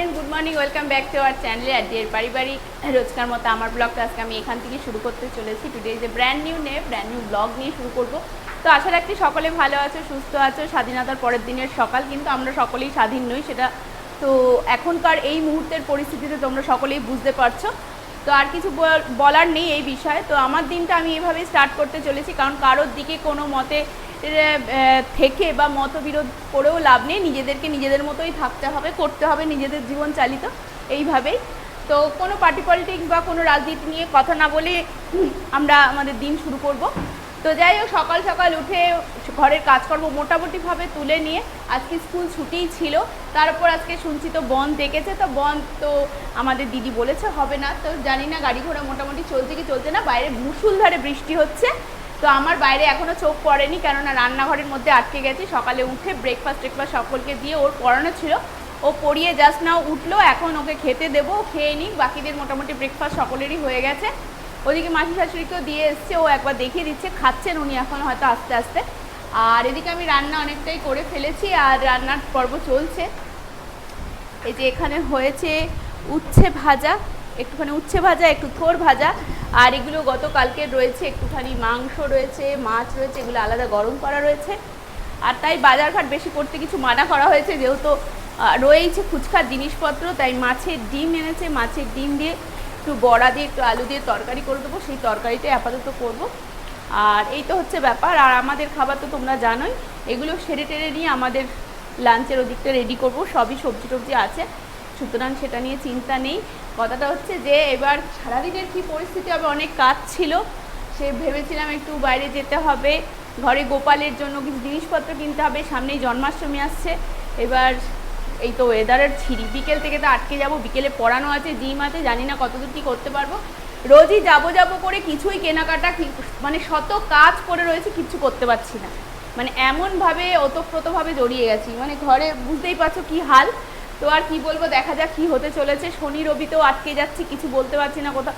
Friend good morning, welcome back to our চ্যানেলে আর deer পারিবারিক। রোজকার মতো আমার ব্লগটা আজকে আমি এখান থেকে শুরু করতে চলেছি। টুডে যে ব্র্যান্ড নিউ নে ব্র্যান্ড নিউ ব্লগ নিয়ে শুরু করব। তো আশা রাখছি সকলে ভালো আছো, সুস্থ আছো। স্বাধীনতার পরের দিনের সকাল, কিন্তু আমরা সকলেই স্বাধীন নই সেটা। তো এখনকার এই মুহূর্তের পরিস্থিতিতে তোমরা সকলেই বুঝতে পারছ। তো আর কিছু বল- বলার নেই এই বিষয়ে। তো আমার দিনটা আমি এভাবেই স্টার্ট করতে চলেছি, কারণ কারোর দিকে কোনো মতে থেকে বা মতবিরোধ করেও লাভ নেই। নিজেদেরকে নিজেদের মতোই থাকতে হবে, করতে হবে নিজেদের জীবন চালিত, এইভাবেই। তো কোনো পার্টি পলিটিক্স বা কোনো রাজনীতি নিয়ে কথা না বলে আমরা আমাদের দিন শুরু করব। তো যাই হোক, সকাল সকাল উঠে ঘরের কাজকর্ম মোটামুটিভাবে তুলে নিয়ে আজকে স্কুল ছুটিই ছিল। তারপর আজকে শুনছি তো বন্ধ ডেকেছে, তো বন্ধ তো আমাদের দিদি বলেছে হবে না। তো জানি না গাড়ি ঘোড়া মোটামুটি চলছে কি চলছে না, বাইরে মুসুলধারে বৃষ্টি হচ্ছে। তো আমার বাইরে এখনও চোখ পড়েনি কেননা রান্নাঘরের মধ্যে আটকে গেছি। সকালে উঠে ব্রেকফাস্ট টেকফাস্ট সকলকে দিয়ে ওর পড়ানো ছিল। ও পড়িয়ে জাস্ট নাও উঠল, এখন ওকে খেতে দেবো, খেয়ে নিই বাকিদের মোটামুটি ব্রেকফাস্ট সকলেরই হয়ে গেছে। ওদিকে মাসি শাশুড়িকেও দিয়ে এসছে, ও একবার দেখিয়ে দিচ্ছে, খাচ্ছেন উনি এখন হয়তো আস্তে আস্তে। আর এদিকে আমি রান্না অনেকটাই করে ফেলেছি আর রান্নার পর্ব চলছে। এই যে এখানে হয়েছে উচ্ছে ভাজা। একটুখানি উচ্ছে ভাজা, একটু থোর ভাজা। আর এগুলো গতকালকে রয়েছে, একটুখানি মাংস রয়েছে, মাছ রয়েছে, এগুলো আলাদা গরম করা রয়েছে। আর তাই বাজারঘাট বেশি করতে কিছু মানা করা হয়েছে, যেহেতু রয়েছে ফুচকার জিনিসপত্র, তাই মাছের ডিম এনেছে। মাছের ডিম দিয়ে একটু বড়া দিয়ে, একটু আলু দিয়ে তরকারি করে দেবো। সেই তরকারিটাই আপাতত করব। আর এই তো হচ্ছে ব্যাপার। আর আমাদের খাবার তো তোমরা জানোই, এগুলো সেরে টেরে নিয়ে আমাদের লাঞ্চের ওদিকটা রেডি করব। সবই সবজি টবজি আছে। সুতরাং সেটা নিয়ে চিন্তা নেই। কথাটা হচ্ছে যে, এবার সারাদিনের কি পরিস্থিতি হবে, অনেক কাজ ছিল। সে ভেবেছিলাম একটু বাইরে যেতে হবে। ঘরে গোপালের জন্য কিছু জিনিসপত্র কিনতে হবে, সামনেই জন্মাষ্টমী আসছে। এবার এই তো ওয়েদারের ছিরি বিকেল থেকে তো আটকে যাব, বিকেলে পড়ানো আছে, জিম আছে, জানি না কতদূর কী করতে পারব। রোজই যাব যাব করে কিছুই কেনাকাটা মানে শত কাজ করে রয়েছে, কিচ্ছু করতে পারছি না। মানে এমনভাবে ওতপ্রোতভাবে জড়িয়ে গেছি। মানে ঘরে বুঝতেই পারছ কি হাল। তো আর কি বলব, দেখা যাক কি হতে চলেছে। শনি রবিতেও আটকে যাচ্ছি, কিছু বলতে পারছি না কোথাও।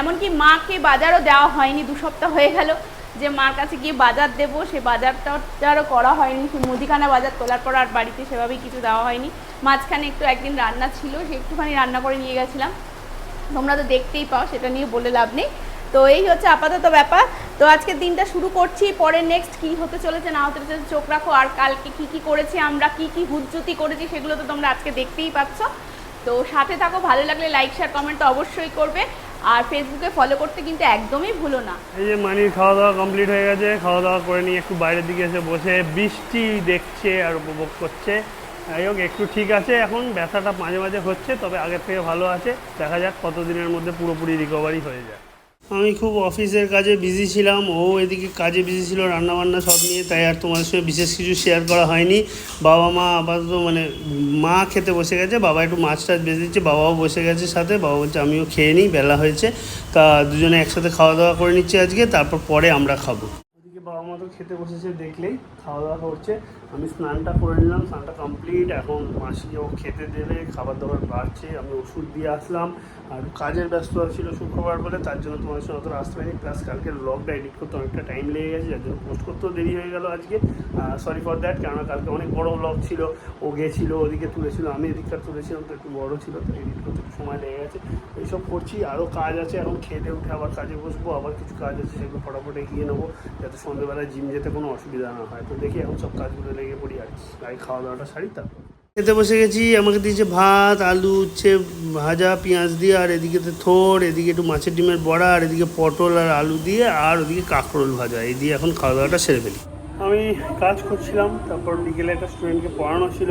এমনকি মাকে বাজারও দেওয়া হয়নি, দু সপ্তাহ হয়ে গেল যে মার কাছে গিয়ে বাজার দেবো, সে বাজারটাও করা হয়নি। মুদিখানা বাজার তোলার পর আর বাড়িতে সেভাবেই কিছু দেওয়া হয়নি। মাঝখানে একটু একদিন রান্না ছিল, সে একটুখানি রান্না করে নিয়ে গেছিলাম। তোমরা তো দেখতেই পাও, সেটা নিয়ে বলে লাভ নেই। তো এই হচ্ছে আপাতত ব্যাপার। তো আজকের দিনটা শুরু করছি, পরে নেক্সট কি হতে চলেছে না হতে চলেছে চোখ রাখো, আর কালকে কি কি করেছি, আমরা কি কি হুজ্জুতি করেছি সেগুলো তো তোমরা আজকে দেখতেই পাচ্ছ। তো সাথে থাকো, ভালো লাগলে লাইক শেয়ার কমেন্ট তো অবশ্যই করবে। আর ফেসবুকে ফলো করতে কিন্তু একদমই ভুলো না। এই যে মানির খাওয়া দাওয়া কমপ্লিট হয়ে গেছে খাওয়া দাওয়া করে নিয়ে একটু বাইরের দিকে এসে বসে বৃষ্টি দেখছে আর উপভোগ করছে। যাই হোক, একটু ঠিক আছে এখন, ব্যথাটা মাঝে মাঝে হচ্ছে, তবে আগের থেকে ভালো আছে। দেখা যাক কতদিনের মধ্যে পুরোপুরি রিকভারি হয়ে যায়। আমি খুব অফিসের কাজে বিজি ছিলাম, ও এদিকে কাজে বিজি ছিল, রান্নাবান্না সব নিয়ে, তাই আর তোমাদের সঙ্গে বিশেষ কিছু শেয়ার করা হয়নি। বাবা মা আপাতত মানে মা খেতে বসে গেছে, বাবা একটু মাছ টাছ বেঁচে দিচ্ছে, বাবাও বসে গেছে সাথে, বাবা বলছে আমিও খেয়ে নিই, বেলা হয়েছে। তা দুজনে একসাথে খাওয়া দাওয়া করে নিচ্ছি আজকে, তারপর পরে আমরা খাব। ওদিকে বাবা মা তো খেতে বসেছে দেখলেই। খাওয়া দাওয়া করছে। আমি স্নানটা করে নিলাম, স্নানটা কমপ্লিট এখন মাসি ও খেতে দেবে খাবার দাবার বাড়ছে, আমি ওষুধ দিয়ে আসলাম। আর কাজের ব্যস্ততা ছিল শুক্রবার বলে, তার জন্য তোমার সঙ্গে অত আসতে পারিনি। প্লাস কালকে ব্লগটা এডিট করতে অনেকটা টাইম লেগে গেছে, যার জন্য পোস্ট করতেও দেরি হয়ে গেল আজকে। সরি ফর দ্যাট কেননা কালকে অনেক বড় ব্লগ ছিল। ও গেছিল, ওদিকে তুলেছিল, আমি এদিকটা তুলেছিলাম, তো একটু বড় ছিল, তো এডিট করতে একটু সময় লেগে গেছে। এইসব করছি আরও কাজ আছে, এখন খেতে উঠে আবার কাজে বসবো, আবার কিছু কাজ আছে, সেগুলো ফটাফট এগিয়ে নেব, যাতে সন্ধ্যেবেলায় জিম যেতে কোনো অসুবিধা না হয়। তো দেখি এখন সব কাজগুলো লেগে পড়ি আর আগে খাওয়া দাওয়াটা সারি তারপর। খেতে বসে গেছি আমাকে দিয়েছে ভাত আলু উচ্ছে ভাজা পেঁয়াজ দিয়ে আর এদিকে থোর এদিকে একটু মাছের ডিমের বড়া আর এদিকে পটল আর আলু দিয়ে আর ওদিকে কাঁকরোল ভাজা। এই দিয়ে এখন খাওয়া দাওয়াটা সেরে ফেলি। আমি কাজ করছিলাম তারপর বিকেলে একটা স্টুডেন্টকে পড়ানো ছিল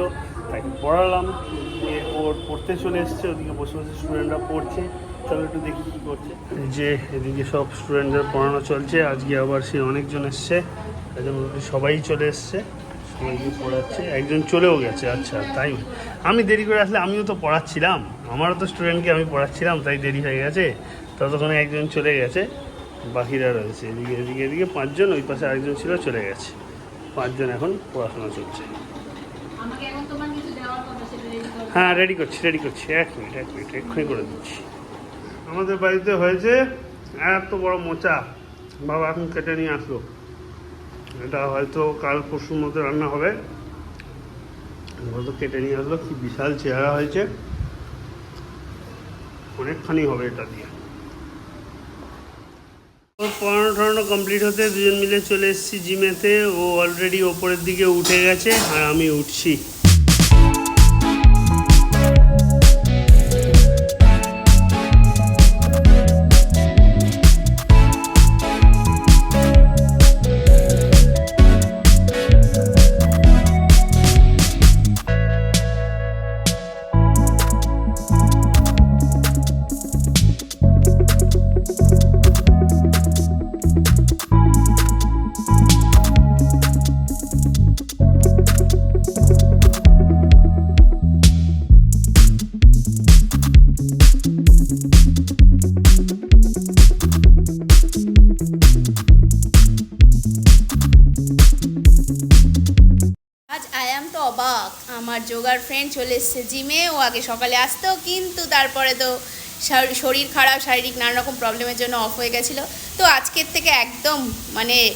তাই পড়ালাম। দিয়ে ওর পড়তে চলে এসছে ওদিকে বসে বসে স্টুডেন্টরা পড়ছে। চলো একটু দেখি কী করছে। যে এদিকে সব স্টুডেন্টদের পড়ানো চলছে আজকে আবার সে অনেকজন এসছে। জন্য সবাই চলে এসছে সবাইকে পড়াচ্ছে একজন চলেও গেছে আচ্ছা তাই আমি দেরি করে আসলে আমিও তো পড়াচ্ছিলাম আমারও তো স্টুডেন্টকে আমি পড়াচ্ছিলাম তাই দেরি হয়ে গেছে ততক্ষণে একজন চলে গেছে বাকিরা রয়েছে এদিকে এদিকে এদিকে পাঁচজন ওই পাশে আরেকজন ছিল চলে গেছে পাঁচজন এখন পড়াশোনা চলছে। আমাকে এখন তোমার কিছু দেওয়ার কথা সেটা রেডি করো। হ্যাঁ রেডি করছি রেডি করছি এক মিনিট এক মিনিট এক্ষুনি করে দিচ্ছি। আমাদের বাড়িতে হয়েছে এত বড় মোচা বাবা এখন কেটে নিয়ে আসলো। এটা হয়তো কাল পরশুর মধ্যে রান্না হবে। হয়তো কেটে নিয়ে আসলো, কি বিশাল চেহারা হয়েছে। অনেকখানি হবে এটা দিয়ে। পড়ানো টড়ানো কমপ্লিট হতে দুজন মিলে চলে এসেছি জিমেতে। ও অলরেডি ওপরের দিকে উঠে গেছে আর আমি উঠছি। আজ আয়াম তো অবাক। আমার যোগার ফ্রেন্ড চলে এসছে জিমে ও আগে সকালে আসতো, কিন্তু তারপরে তো শার- শরীর খারাপ, শারীরিক নানা রকম প্রবলেমের জন্য অফ হয়ে গেছিল। তো আজকের থেকে একদম মানে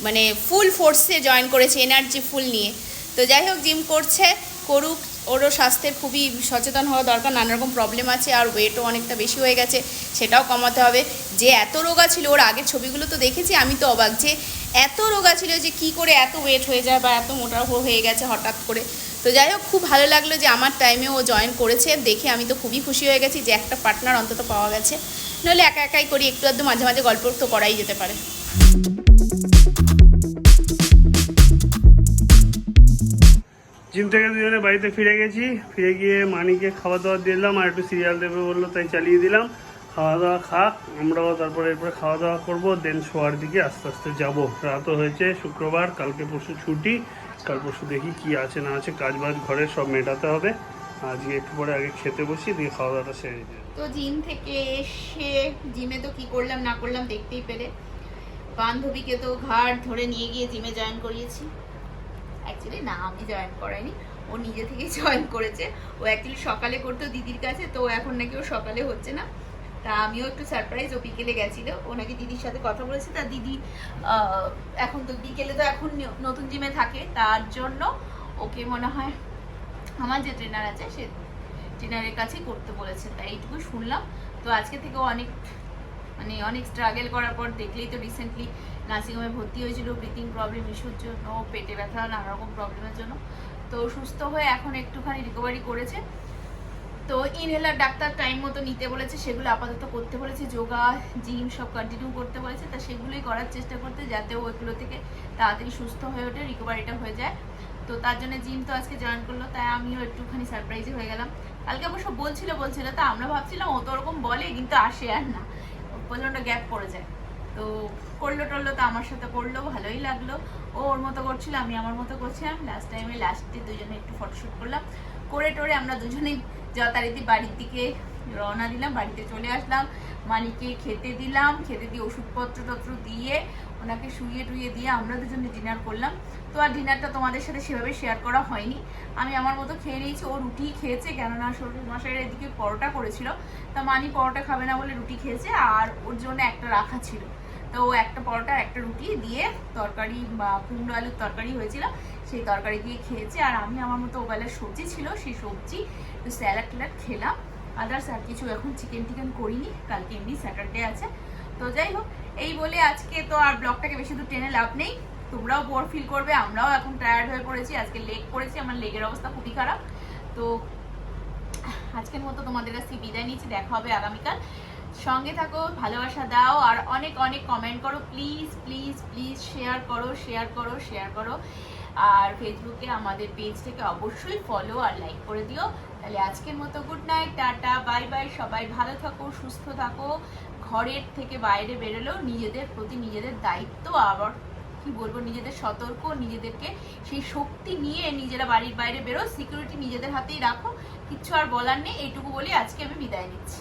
মানে ফুল ফোর্সে জয়েন করেছে এনার্জি ফুল নিয়ে। তো যাই হোক জিম করছে, করুক, ওরও স্বাস্থ্যের খুবই সচেতন হওয়া দরকার, নানা রকম প্রবলেম আছে, আর ওয়েটও অনেকটা বেশি হয়ে গেছে, সেটাও কমাতে হবে। যে এত রোগা ছিল, ওর আগের ছবিগুলো তো দেখেছি, আমি তো অবাক যে এত রোগা ছিল যে কি করে এত ওয়েট হয়ে যায় বা এত মোটা হয়ে গেছে হঠাৎ করে। তো যাই হোক, খুব ভালো লাগল যে আমার টাইমে ও জয়েন করেছে। দেখে আমি তো খুবই খুশি হয়ে গেছি যে একটা পার্টনার অন্তত পাওয়া গেছে। নাহলে একা একাই করি, একটু আধটু মাঝে মাঝে গল্প তো করাই যেতে পারে। জিম থেকে দুজনে বাড়িতে ফিরে গেছি। ফিরে গিয়ে মানিকে খাওয়া দাওয়া দিলাম আর একটু সিরিয়াল দেবে বলল, তাই চালিয়ে দিলাম। খাওয়া দাওয়া খাক আমরাও তারপরে এরপরে খাওয়া দাওয়া করব দেন শোয়ার দিকে আস্তে আস্তে যাব। রাতও হয়েছে, শুক্রবার, কালকে পরশু ছুটি। কাল পরশু দেখি কি আছে, না আছে কাজ বাজ ঘরে সব মেটাতে হবে। আজকে একটু পরে আগে খেতে বসি, দিয়ে খাওয়া দাওয়াটা সেরে তো জিম থেকে এসে, জিমে তো কি করলাম, না করলাম দেখতেই পেলে। বান্ধবীকে তো ঘাট ধরে নিয়ে গিয়ে জিমে জয়েন করিয়েছি। অ্যাকচুয়ালি না, আমি জয়েন করাইনি। ও নিজে থেকেই জয়েন করেছে। ও অ্যাকচুয়ালি সকালে করতো দিদির কাছে, তো এখন নাকি ও সকালে হচ্ছে না। তা আমিও একটু সারপ্রাইজ ও বিকেলে গেছিল। ও নাকি দিদির সাথে কথা বলেছে। তা দিদি এখন তো বিকেলে তো এখন নতুন জিমে থাকে। তার জন্য ওকে মনে হয় আমার যে ট্রেনার আছে, সে ট্রেনারের কাছেই করতে বলেছে। তাই এইটুকু শুনলাম। তো আজকে থেকে অনেক মানে অনেক স্ট্রাগল করার পর দেখলেই তো রিসেন্টলি নার্সিংহোমে ভর্তি হয়েছিল। ব্রিথিং প্রবলেম ইস্যুর জন্য, পেটে ব্যথা নানা রকম প্রবলেমের জন্য। তো সুস্থ হয়ে এখন একটুখানি রিকভারি করেছে। তো ইনহেলার ডাক্তার টাইম মতো নিতে বলেছে, সেগুলো আপাতত করতে বলেছে, যোগা জিম সব কন্টিনিউ করতে বলেছে, তা সেগুলোই করার চেষ্টা করতে, যাতে ও এগুলো থেকে তাড়াতাড়ি সুস্থ হয়ে ওঠে রিকভারিটা হয়ে যায়। তো তার জন্য জিম তো আজকে জয়েন করল, তাই আমিও একটুখানি সারপ্রাইজই হয়ে গেলাম। কালকে অবশ্য বলছিল বলছিল, তা আমরা ভাবছিলাম ও তো ওরকম বলে, কিন্তু আসে আর না। প্রচণ্ড গ্যাপ পড়ে যায়। তো করল টরলো, তো আমার সাথে করল, ভালোই লাগল। ও ওর মতো করছিল, আমি আমার মতো করছিলাম। লাস্ট টাইমে লাস্টে দুজনে একটু ফটোশ্যুট করলাম। করে টোরে আমরা দুজনেই যথারীতি বাড়ির দিকে রওনা দিলাম, বাড়িতে চলে আসলাম। মানিকে খেতে দিলাম, খেতে দিয়ে ওষুধপত্র টত্র দিয়ে ওনাকে শুইয়ে টুইয়ে দিয়ে আমরা দুজনে ডিনার করলাম। তো আর ডিনারটা তোমাদের সাথে সেভাবে শেয়ার করা হয়নি। আমি আমার মতো খেয়ে নিয়েছি, ও রুটি খেয়েছে, কেননা শ্বশুর মশাইয়ের এদিকে পরোটা করেছিল। তা মানি পরোটা খাবে না বলে রুটি খেয়েছে, আর ওর জন্য একটা রাখা ছিল। তো ও একটা পরোটা, একটা রুটি দিয়ে তরকারি বা কুমড়ো আলুর তরকারি হয়েছিল। সেই তরকারি দিয়ে খেয়েছে। আর আমি আমার মতো ওবেলার সবজি ছিল, সেই সবজি একটু স্যালাড ট্যালাড খেলাম। আদার্স আর কিছু এখন চিকেন টিকেন করিনি, কালকে এমনি স্যাটারডে আছে। তো যাই হোক, এই বলে আজকে তো আর ব্লগটাকে বেশি দূর টেনে লাভ নেই। তোমরাও বোর ফিল করবে, আমরাও এখন টায়ার্ড হয়ে পড়েছি। আজকে লেগ পড়েছি, আমার লেগের অবস্থা খুবই খারাপ। তো আজকের মতো তোমাদের কাছ বিদায় নিচ্ছি, দেখা হবে আগামীকাল। সঙ্গে থাকো, ভালোবাসা দাও, আর অনেক অনেক কমেন্ট করো। প্লিজ প্লিজ প্লিজ শেয়ার করো শেয়ার করো শেয়ার করো। আর ফেসবুকে আমাদের পেজ থেকে অবশ্যই ফলো আর লাইক করে দিও। তাহলে আজকের মতো good night tata bye bye সবাই ভালো থাকো, সুস্থ থাকো। ঘরের থেকে বাইরে বেরোলেও নিজেদের প্রতি নিজেদের দায়িত্ব আবার, কি বলব, নিজেদের সতর্ক, নিজেদেরকে সেই শক্তি নিয়ে নিজেরা বাড়ির বাইরে বেরো সিকিউরিটি নিজেদের হাতেই রাখো। কিচ্ছু আর বলার নেই, এইটুকু বলে আজকে আমি বিদায় নিচ্ছি।